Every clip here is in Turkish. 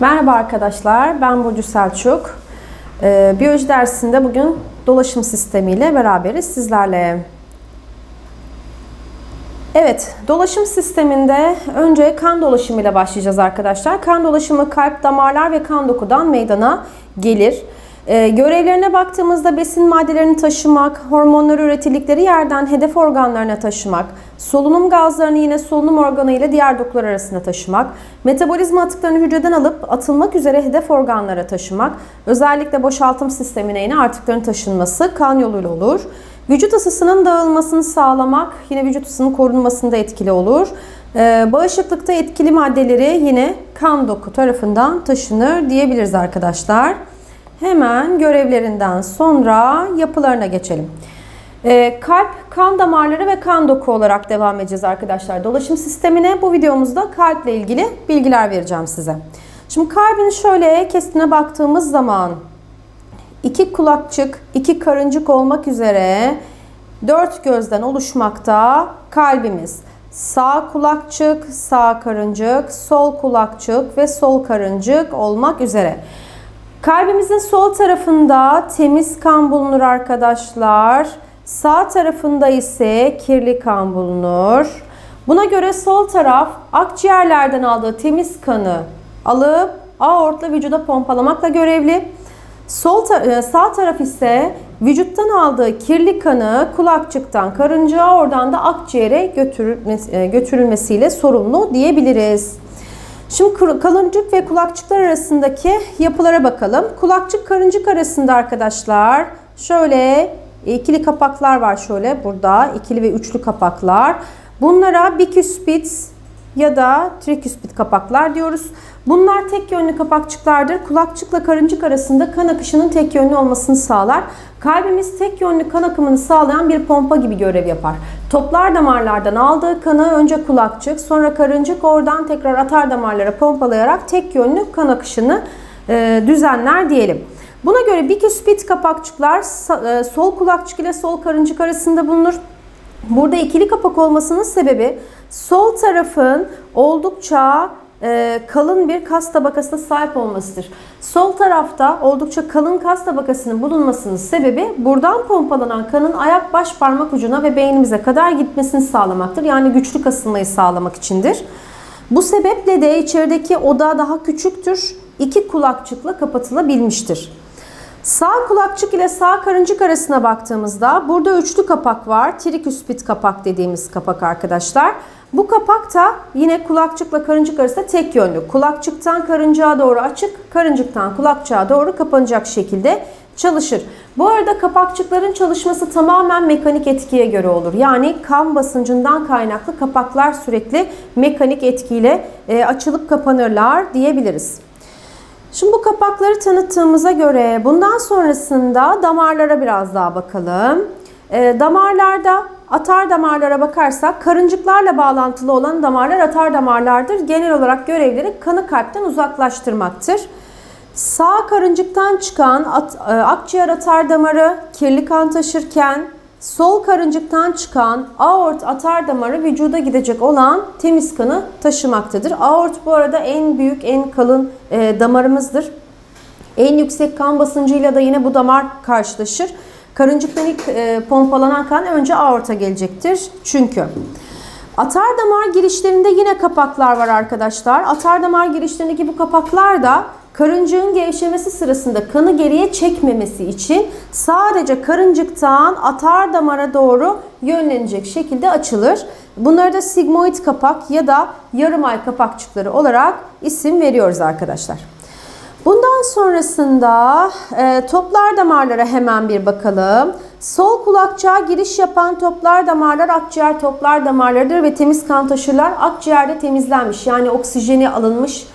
Merhaba arkadaşlar, ben Burcu Selçuk. Ee, biyoloji dersinde bugün dolaşım sistemiyle beraberiz sizlerle. Evet, dolaşım sisteminde önce kan dolaşımı ile başlayacağız arkadaşlar. Kan dolaşımı kalp, damarlar ve kan dokudan meydana gelir. Ee, görevlerine baktığımızda besin maddelerini taşımak, hormonları üretildikleri yerden hedef organlarına taşımak, solunum gazlarını yine solunum organı ile diğer dokular arasında taşımak, metabolizma atıklarını hücreden alıp atılmak üzere hedef organlara taşımak, özellikle boşaltım sistemine yine artıkların taşınması kan yoluyla olur. Vücut ısısının dağılmasını sağlamak yine vücut ısının korunmasında etkili olur. Ee, bağışıklıkta etkili maddeleri yine kan doku tarafından taşınır diyebiliriz arkadaşlar. Hemen görevlerinden sonra yapılarına geçelim. Ee, kalp, kan damarları ve kan doku olarak devam edeceğiz arkadaşlar. Dolaşım sistemine bu videomuzda kalple ilgili bilgiler vereceğim size. Şimdi kalbin şöyle kestine baktığımız zaman iki kulakçık, iki karıncık olmak üzere dört gözden oluşmakta kalbimiz. Sağ kulakçık, sağ karıncık, sol kulakçık ve sol karıncık olmak üzere. Kalbimizin sol tarafında temiz kan bulunur arkadaşlar. Sağ tarafında ise kirli kan bulunur. Buna göre sol taraf akciğerlerden aldığı temiz kanı alıp aortla vücuda pompalamakla görevli. Sol ta e, sağ taraf ise vücuttan aldığı kirli kanı kulakçıktan karıncaya oradan da akciğere e, götürülmesiyle sorumlu diyebiliriz. Şimdi kalıncık ve kulakçıklar arasındaki yapılara bakalım. Kulakçık karıncık arasında arkadaşlar şöyle ikili kapaklar var şöyle burada ikili ve üçlü kapaklar. Bunlara biküspit ya da triküspit kapaklar diyoruz. Bunlar tek yönlü kapakçıklardır. Kulakçıkla karıncık arasında kan akışının tek yönlü olmasını sağlar. Kalbimiz tek yönlü kan akımını sağlayan bir pompa gibi görev yapar. Toplar damarlardan aldığı kanı önce kulakçık, sonra karıncık oradan tekrar atar damarlara pompalayarak tek yönlü kan akışını e, düzenler diyelim. Buna göre biküspit kapakçıklar e, sol kulakçık ile sol karıncık arasında bulunur. Burada ikili kapak olmasının sebebi sol tarafın oldukça kalın bir kas tabakasına sahip olmasıdır. Sol tarafta oldukça kalın kas tabakasının bulunmasının sebebi buradan pompalanan kanın ayak baş parmak ucuna ve beynimize kadar gitmesini sağlamaktır. Yani güçlü kasılmayı sağlamak içindir. Bu sebeple de içerideki oda daha küçüktür. İki kulakçıkla kapatılabilmiştir. Sağ kulakçık ile sağ karıncık arasına baktığımızda burada üçlü kapak var. Triküspit kapak dediğimiz kapak arkadaşlar. Bu kapak da yine kulakçıkla karıncık arasında tek yönlü. Kulakçıktan karıncığa doğru açık, karıncıktan kulakçığa doğru kapanacak şekilde çalışır. Bu arada kapakçıkların çalışması tamamen mekanik etkiye göre olur. Yani kan basıncından kaynaklı kapaklar sürekli mekanik etkiyle e, açılıp kapanırlar diyebiliriz. Şimdi bu kapakları tanıttığımıza göre bundan sonrasında damarlara biraz daha bakalım. E, damarlarda atar damarlara bakarsak karıncıklarla bağlantılı olan damarlar atar damarlardır. Genel olarak görevleri kanı kalpten uzaklaştırmaktır. Sağ karıncıktan çıkan at, e, akciğer atar damarı kirli kan taşırken sol karıncıktan çıkan aort atar damarı vücuda gidecek olan temiz kanı taşımaktadır. Aort bu arada en büyük, en kalın e, damarımızdır. En yüksek kan basıncıyla da yine bu damar karşılaşır. Karıncıktan ilk e, pompalanan kan önce aorta gelecektir. Çünkü atar damar girişlerinde yine kapaklar var arkadaşlar. Atar damar girişlerindeki bu kapaklar da karıncığın gevşemesi sırasında kanı geriye çekmemesi için sadece karıncıktan atar damara doğru yönlenecek şekilde açılır. Bunlara da sigmoid kapak ya da yarım ay kapakçıkları olarak isim veriyoruz arkadaşlar. Bundan sonrasında e, toplar damarlara hemen bir bakalım. Sol kulakçığa giriş yapan toplar damarlar akciğer toplar damarlarıdır ve temiz kan taşırlar. Akciğerde temizlenmiş yani oksijeni alınmış,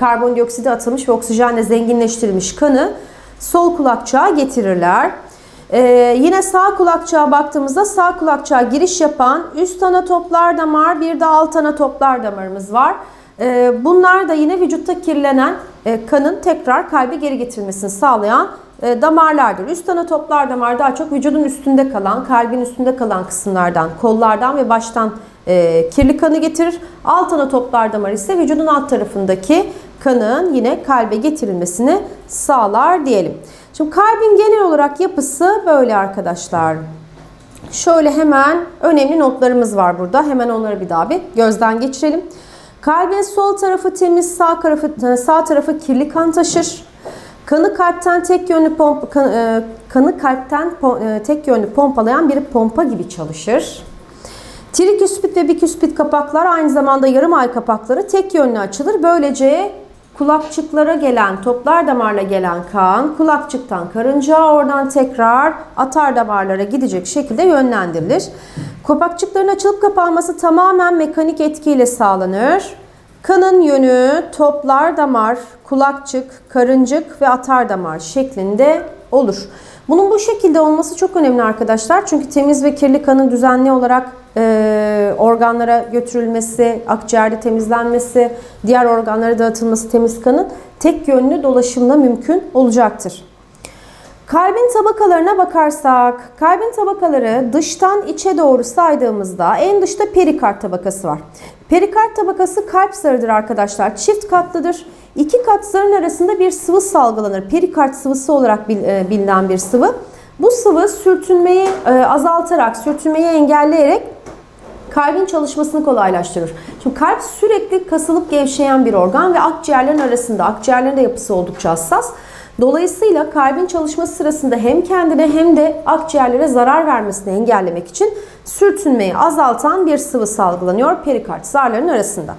karbondioksidi atılmış ve oksijenle zenginleştirilmiş kanı sol kulakçığa getirirler. Ee, yine sağ kulakçığa baktığımızda sağ kulakçığa giriş yapan üst ana toplar damar bir de alt ana toplar damarımız var. Ee, bunlar da yine vücutta kirlenen e, kanın tekrar kalbe geri getirilmesini sağlayan e, damarlardır. Üst ana toplar damar daha çok vücudun üstünde kalan, kalbin üstünde kalan kısımlardan, kollardan ve baştan e, kirli kanı getirir. Alt ana toplar damar ise vücudun alt tarafındaki kanın yine kalbe getirilmesini sağlar diyelim. Şimdi kalbin genel olarak yapısı böyle arkadaşlar. Şöyle hemen önemli notlarımız var burada. Hemen onları bir daha bir gözden geçirelim. Kalbin sol tarafı temiz, sağ tarafı sağ tarafı kirli kan taşır. Kanı kalpten tek yönlü pompa, kan- e, kanı kalpten po- e, tek yönlü pompalayan bir pompa gibi çalışır. Triküspit ve biküspit kapaklar aynı zamanda yarım ay kapakları tek yönlü açılır. Böylece kulakçıklara gelen, toplar damarla gelen kan kulakçıktan karıncağa oradan tekrar atar damarlara gidecek şekilde yönlendirilir. Kapakçıkların açılıp kapanması tamamen mekanik etkiyle sağlanır. Kanın yönü toplar damar, kulakçık, karıncık ve atar damar şeklinde olur. Bunun bu şekilde olması çok önemli arkadaşlar. Çünkü temiz ve kirli kanın düzenli olarak e, organlara götürülmesi, akciğerde temizlenmesi, diğer organlara dağıtılması temiz kanın tek yönlü dolaşımla mümkün olacaktır. Kalbin tabakalarına bakarsak, kalbin tabakaları dıştan içe doğru saydığımızda en dışta perikard tabakası var. Perikard tabakası kalp zarıdır arkadaşlar. Çift katlıdır. İki kat zarın arasında bir sıvı salgılanır. Perikard sıvısı olarak e, bilinen bir sıvı. Bu sıvı sürtünmeyi e, azaltarak, sürtünmeyi engelleyerek kalbin çalışmasını kolaylaştırır. Şimdi kalp sürekli kasılıp gevşeyen bir organ ve akciğerlerin arasında, akciğerlerin de yapısı oldukça hassas. Dolayısıyla kalbin çalışması sırasında hem kendine hem de akciğerlere zarar vermesini engellemek için sürtünmeyi azaltan bir sıvı salgılanıyor perikard zarların arasında.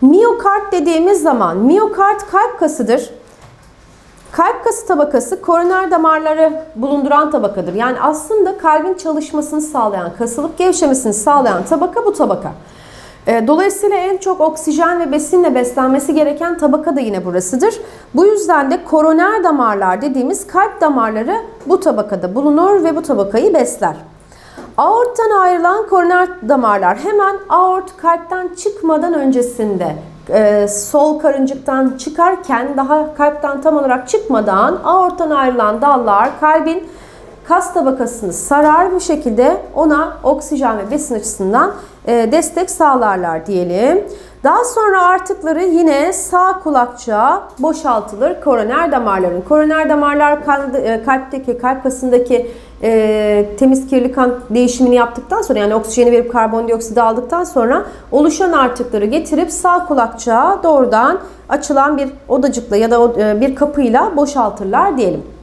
Miyokard dediğimiz zaman miyokard kalp kasıdır. Kalp kası tabakası koroner damarları bulunduran tabakadır. Yani aslında kalbin çalışmasını sağlayan, kasılıp gevşemesini sağlayan tabaka bu tabaka. E, Dolayısıyla en çok oksijen ve besinle beslenmesi gereken tabaka da yine burasıdır. Bu yüzden de koroner damarlar dediğimiz kalp damarları bu tabakada bulunur ve bu tabakayı besler. Aorttan ayrılan koroner damarlar hemen aort kalpten çıkmadan öncesinde e, sol karıncıktan çıkarken daha kalpten tam olarak çıkmadan aorttan ayrılan dallar kalbin kas tabakasını sarar bu şekilde ona oksijen ve besin açısından e, destek sağlarlar diyelim. Daha sonra artıkları yine sağ kulakçığa boşaltılır koroner damarların. Koroner damarlar e, kalpteki, kalp kasındaki e, temiz kirli kan değişimini yaptıktan sonra yani oksijeni verip karbondioksit aldıktan sonra oluşan artıkları getirip sağ kulakçığa doğrudan açılan bir odacıkla ya da e, bir kapıyla boşaltırlar diyelim.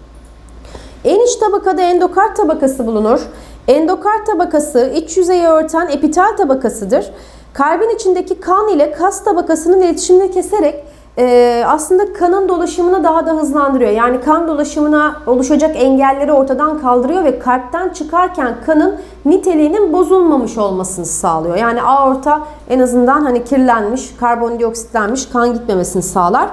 En iç tabakada endokard tabakası bulunur. Endokard tabakası iç yüzeyi örten epitel tabakasıdır. Kalbin içindeki kan ile kas tabakasının iletişimini keserek e, aslında kanın dolaşımını daha da hızlandırıyor. Yani kan dolaşımına oluşacak engelleri ortadan kaldırıyor ve kalpten çıkarken kanın niteliğinin bozulmamış olmasını sağlıyor. Yani aorta en azından hani kirlenmiş, karbondioksitlenmiş kan gitmemesini sağlar.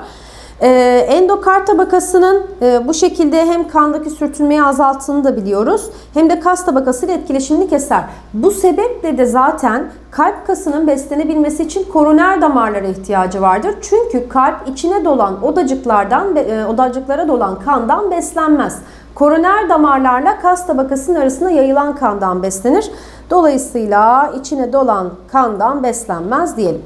Ee, endokard tabakasının e, bu şekilde hem kandaki sürtünmeyi azalttığını da biliyoruz. Hem de kas tabakasıyla etkileşimini keser. Bu sebeple de zaten kalp kasının beslenebilmesi için koroner damarlara ihtiyacı vardır. Çünkü kalp içine dolan odacıklardan, e, odacıklara dolan kandan beslenmez. Koroner damarlarla kas tabakasının arasında yayılan kandan beslenir. Dolayısıyla içine dolan kandan beslenmez diyelim.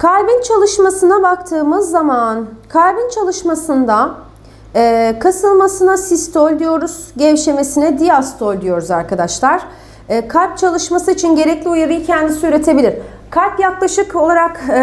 Kalbin çalışmasına baktığımız zaman kalbin çalışmasında e, kasılmasına sistol diyoruz, gevşemesine diastol diyoruz arkadaşlar. E, kalp çalışması için gerekli uyarıyı kendisi üretebilir. Kalp yaklaşık olarak e,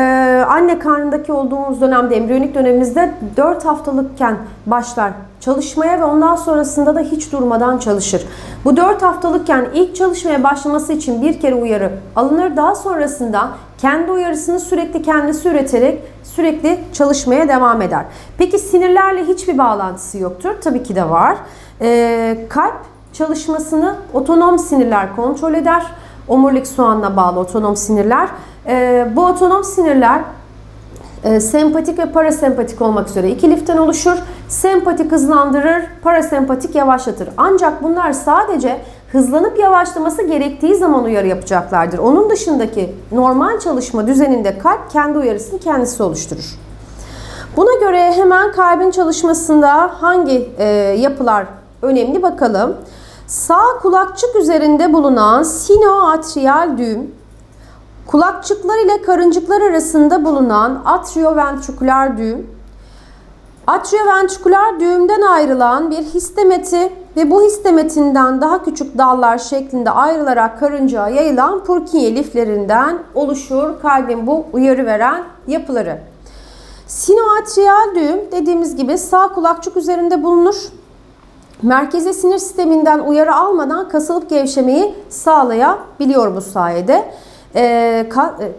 anne karnındaki olduğumuz dönemde, embriyonik dönemimizde 4 haftalıkken başlar çalışmaya ve ondan sonrasında da hiç durmadan çalışır. Bu 4 haftalıkken ilk çalışmaya başlaması için bir kere uyarı alınır. Daha sonrasında kendi uyarısını sürekli kendisi üreterek sürekli çalışmaya devam eder. Peki sinirlerle hiçbir bağlantısı yoktur? Tabii ki de var. Ee, kalp çalışmasını otonom sinirler kontrol eder. Omurilik soğanına bağlı otonom sinirler. Ee, bu otonom sinirler e, sempatik ve parasempatik olmak üzere iki liften oluşur. Sempatik hızlandırır, parasempatik yavaşlatır. Ancak bunlar sadece hızlanıp yavaşlaması gerektiği zaman uyarı yapacaklardır. Onun dışındaki normal çalışma düzeninde kalp kendi uyarısını kendisi oluşturur. Buna göre hemen kalbin çalışmasında hangi e, yapılar önemli bakalım. Sağ kulakçık üzerinde bulunan sinoatriyal düğüm Kulakçıklar ile karıncıklar arasında bulunan atrioventriküler düğüm, atrioventriküler düğümden ayrılan bir histemeti ve bu histemetinden daha küçük dallar şeklinde ayrılarak karıncaya yayılan Purkinje liflerinden oluşur kalbin bu uyarı veren yapıları. Sinoatriyal düğüm dediğimiz gibi sağ kulakçık üzerinde bulunur. Merkezi sinir sisteminden uyarı almadan kasılıp gevşemeyi sağlayabiliyor bu sayede. Ee,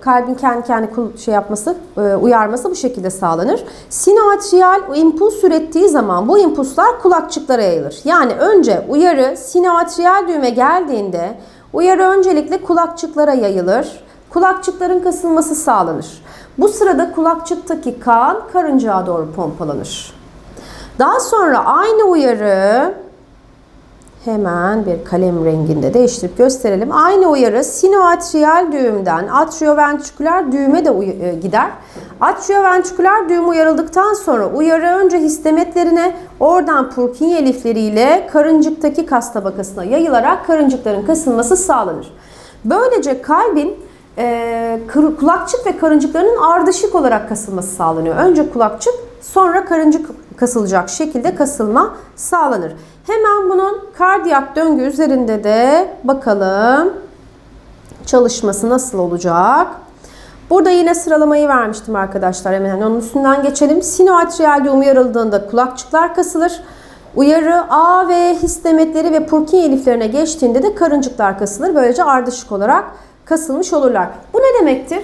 kalbin kendi kendi şey yapması, e, uyarması bu şekilde sağlanır. Sinoatriyal impuls ürettiği zaman bu impulslar kulakçıklara yayılır. Yani önce uyarı sinoatriyal düğüme geldiğinde uyarı öncelikle kulakçıklara yayılır. Kulakçıkların kasılması sağlanır. Bu sırada kulakçıktaki kan karıncaya doğru pompalanır. Daha sonra aynı uyarı hemen bir kalem renginde değiştirip gösterelim. Aynı uyarı sinoatriyal düğümden atrioventriküler düğüme de e, gider. Atrioventriküler düğüm uyarıldıktan sonra uyarı önce histemetlerine oradan Purkinje lifleriyle karıncıktaki kas tabakasına yayılarak karıncıkların kasılması sağlanır. Böylece kalbin e, kulakçık ve karıncıklarının ardışık olarak kasılması sağlanıyor. Önce kulakçık sonra karıncık kasılacak şekilde kasılma sağlanır. Hemen bunun kardiyak döngü üzerinde de bakalım çalışması nasıl olacak. Burada yine sıralamayı vermiştim arkadaşlar. Hemen onun üstünden geçelim. Sinoatriyal düğüm uyarıldığında kulakçıklar kasılır. Uyarı A ve histemetleri ve Purkinje liflerine geçtiğinde de karıncıklar kasılır. Böylece ardışık olarak kasılmış olurlar. Bu ne demektir?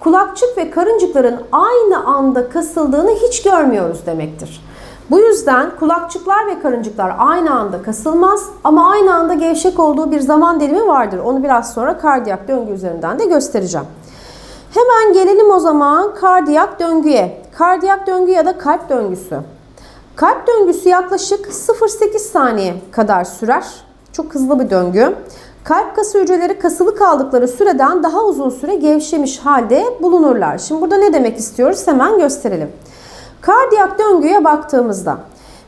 Kulakçık ve karıncıkların aynı anda kasıldığını hiç görmüyoruz demektir. Bu yüzden kulakçıklar ve karıncıklar aynı anda kasılmaz ama aynı anda gevşek olduğu bir zaman dilimi vardır. Onu biraz sonra kardiyak döngü üzerinden de göstereceğim. Hemen gelelim o zaman kardiyak döngüye. Kardiyak döngü ya da kalp döngüsü. Kalp döngüsü yaklaşık 0-8 saniye kadar sürer. Çok hızlı bir döngü. Kalp kası hücreleri kasılı kaldıkları süreden daha uzun süre gevşemiş halde bulunurlar. Şimdi burada ne demek istiyoruz hemen gösterelim. Kardiyak döngüye baktığımızda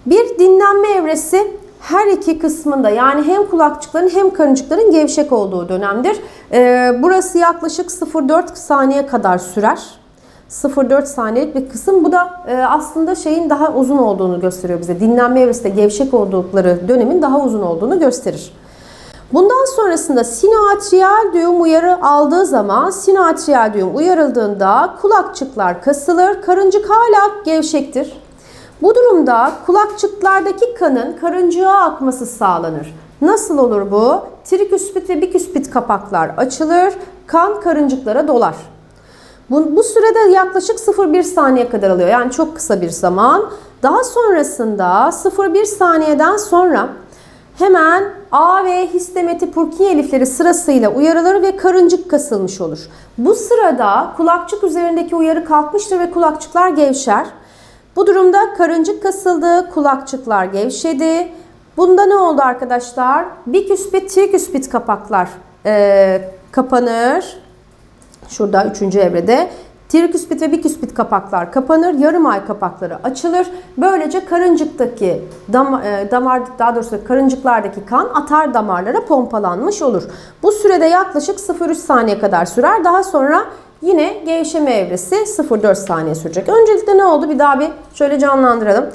bir dinlenme evresi her iki kısmında yani hem kulakçıkların hem karıncıkların gevşek olduğu dönemdir. Ee, burası yaklaşık 0,4 saniye kadar sürer. 0,4 saniyelik bir kısım. Bu da e, aslında şeyin daha uzun olduğunu gösteriyor bize. Dinlenme evresinde gevşek oldukları dönemin daha uzun olduğunu gösterir. Bundan sonrasında sinoatriyal düğüm uyarı aldığı zaman sinoatriyal düğüm uyarıldığında kulakçıklar kasılır, karıncık hala gevşektir. Bu durumda kulakçıklardaki kanın karıncığa akması sağlanır. Nasıl olur bu? Triküspit ve biküspit kapaklar açılır, kan karıncıklara dolar. Bu, bu sürede yaklaşık 0,1 saniye kadar alıyor. Yani çok kısa bir zaman. Daha sonrasında 0,1 saniyeden sonra hemen A ve histemeti Purkinje lifleri sırasıyla uyarılır ve karıncık kasılmış olur. Bu sırada kulakçık üzerindeki uyarı kalkmıştır ve kulakçıklar gevşer. Bu durumda karıncık kasıldı, kulakçıklar gevşedi. Bunda ne oldu arkadaşlar? Biküspit, triküspit kapaklar e, kapanır. Şurada üçüncü evrede Triküspit ve biküspit kapaklar kapanır, yarım ay kapakları açılır. Böylece karıncıktaki dam, e, damar, daha doğrusu karıncıklardaki kan atar damarlara pompalanmış olur. Bu sürede yaklaşık 0,3 saniye kadar sürer. Daha sonra yine gevşeme evresi 0,4 saniye sürecek. Öncelikle ne oldu? Bir daha bir şöyle canlandıralım.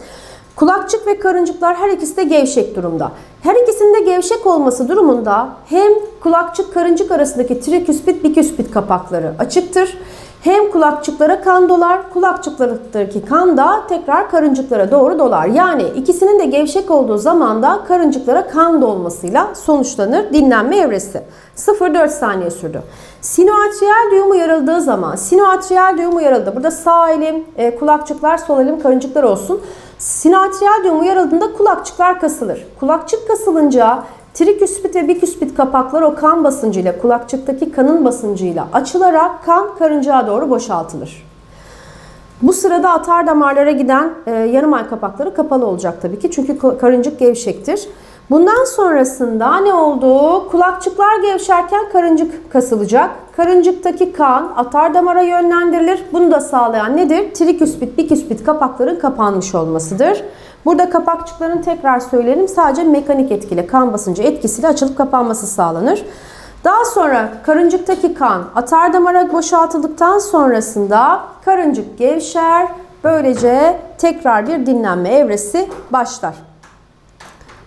Kulakçık ve karıncıklar her ikisi de gevşek durumda. Her ikisinin de gevşek olması durumunda hem kulakçık karıncık arasındaki triküspit biküspit kapakları açıktır hem kulakçıklara kan dolar, kulakçıklardaki kan da tekrar karıncıklara doğru dolar. Yani ikisinin de gevşek olduğu zaman da karıncıklara kan dolmasıyla sonuçlanır dinlenme evresi. 0-4 saniye sürdü. Sinoatriyal düğüm uyarıldığı zaman, sinoatriyal düğüm uyarıldı. Burada sağ elim, e, kulakçıklar, sol elim, karıncıklar olsun. Sinoatriyal düğüm uyarıldığında kulakçıklar kasılır. Kulakçık kasılınca Triküspit ve biküspit kapaklar o kan basıncıyla, kulakçıktaki kanın basıncıyla açılarak kan karıncaya doğru boşaltılır. Bu sırada atar damarlara giden e, yarım ay kapakları kapalı olacak tabii ki çünkü karıncık gevşektir. Bundan sonrasında ne oldu? Kulakçıklar gevşerken karıncık kasılacak. Karıncıktaki kan atar damara yönlendirilir. Bunu da sağlayan nedir? Triküspit, biküspit kapakların kapanmış olmasıdır. Burada kapakçıkların tekrar söyleyelim sadece mekanik etkili kan basıncı etkisiyle açılıp kapanması sağlanır. Daha sonra karıncıktaki kan atar damara boşaltıldıktan sonrasında karıncık gevşer. Böylece tekrar bir dinlenme evresi başlar.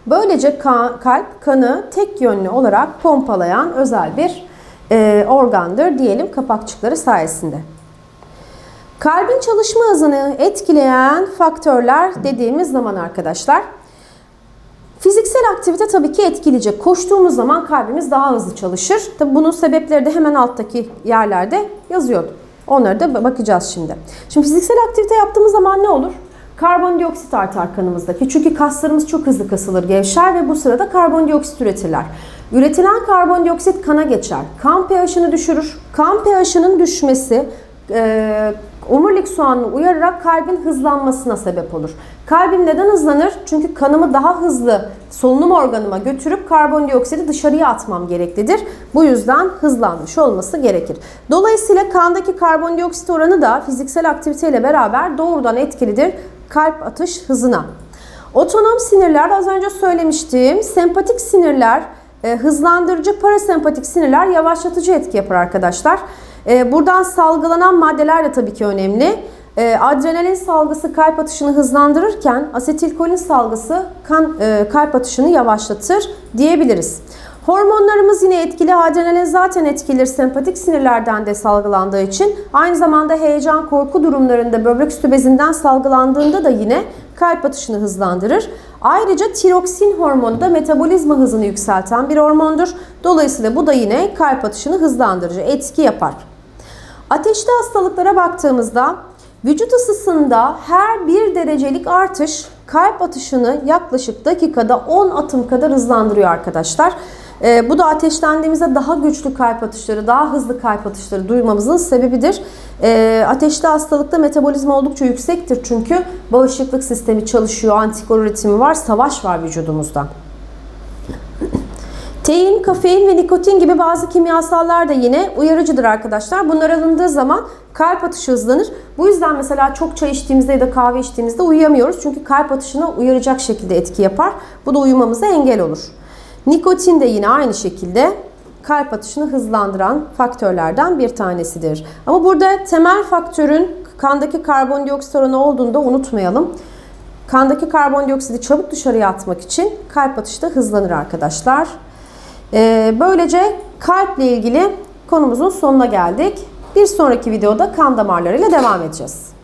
Böylece ka- kalp kanı tek yönlü olarak pompalayan özel bir e, organdır diyelim kapakçıkları sayesinde. Kalbin çalışma hızını etkileyen faktörler dediğimiz zaman arkadaşlar Fiziksel aktivite tabii ki etkileyecek. Koştuğumuz zaman kalbimiz daha hızlı çalışır. Tabii bunun sebepleri de hemen alttaki yerlerde yazıyordu. Onlara da bakacağız şimdi. Şimdi fiziksel aktivite yaptığımız zaman ne olur? Karbondioksit artar kanımızdaki. Çünkü kaslarımız çok hızlı kasılır, gevşer ve bu sırada karbondioksit üretirler. Üretilen karbondioksit kana geçer. Kan pH'ını düşürür. Kan pH'ının düşmesi e, omurilik soğanını uyararak kalbin hızlanmasına sebep olur. Kalbim neden hızlanır? Çünkü kanımı daha hızlı solunum organıma götürüp karbondioksiti dışarıya atmam gereklidir. Bu yüzden hızlanmış olması gerekir. Dolayısıyla kandaki karbondioksit oranı da fiziksel aktiviteyle beraber doğrudan etkilidir kalp atış hızına. Otonom sinirler az önce söylemiştim. Sempatik sinirler e, hızlandırıcı, parasempatik sinirler yavaşlatıcı etki yapar arkadaşlar. E, buradan salgılanan maddeler de tabii ki önemli. E, adrenalin salgısı kalp atışını hızlandırırken asetilkolin salgısı kan e, kalp atışını yavaşlatır diyebiliriz. Hormonlarımız yine etkili. Adrenalin zaten etkilir sempatik sinirlerden de salgılandığı için. Aynı zamanda heyecan, korku durumlarında böbrek üstü bezinden salgılandığında da yine kalp atışını hızlandırır. Ayrıca tiroksin hormonu da metabolizma hızını yükselten bir hormondur. Dolayısıyla bu da yine kalp atışını hızlandırıcı etki yapar. Ateşli hastalıklara baktığımızda vücut ısısında her bir derecelik artış kalp atışını yaklaşık dakikada 10 atım kadar hızlandırıyor arkadaşlar. Ee, bu da ateşlendiğimizde daha güçlü kalp atışları, daha hızlı kalp atışları duymamızın sebebidir. Ee, ateşli hastalıkta metabolizma oldukça yüksektir çünkü bağışıklık sistemi çalışıyor, antikor üretimi var, savaş var vücudumuzda. Tein, kafein ve nikotin gibi bazı kimyasallar da yine uyarıcıdır arkadaşlar. Bunlar alındığı zaman kalp atışı hızlanır. Bu yüzden mesela çok çay içtiğimizde ya da kahve içtiğimizde uyuyamıyoruz. Çünkü kalp atışına uyaracak şekilde etki yapar. Bu da uyumamıza engel olur. Nikotin de yine aynı şekilde kalp atışını hızlandıran faktörlerden bir tanesidir. Ama burada temel faktörün kandaki karbondioksit oranı olduğunu da unutmayalım. Kandaki karbondioksidi çabuk dışarıya atmak için kalp atışı da hızlanır arkadaşlar. Ee, böylece kalple ilgili konumuzun sonuna geldik. Bir sonraki videoda kan damarlarıyla devam edeceğiz.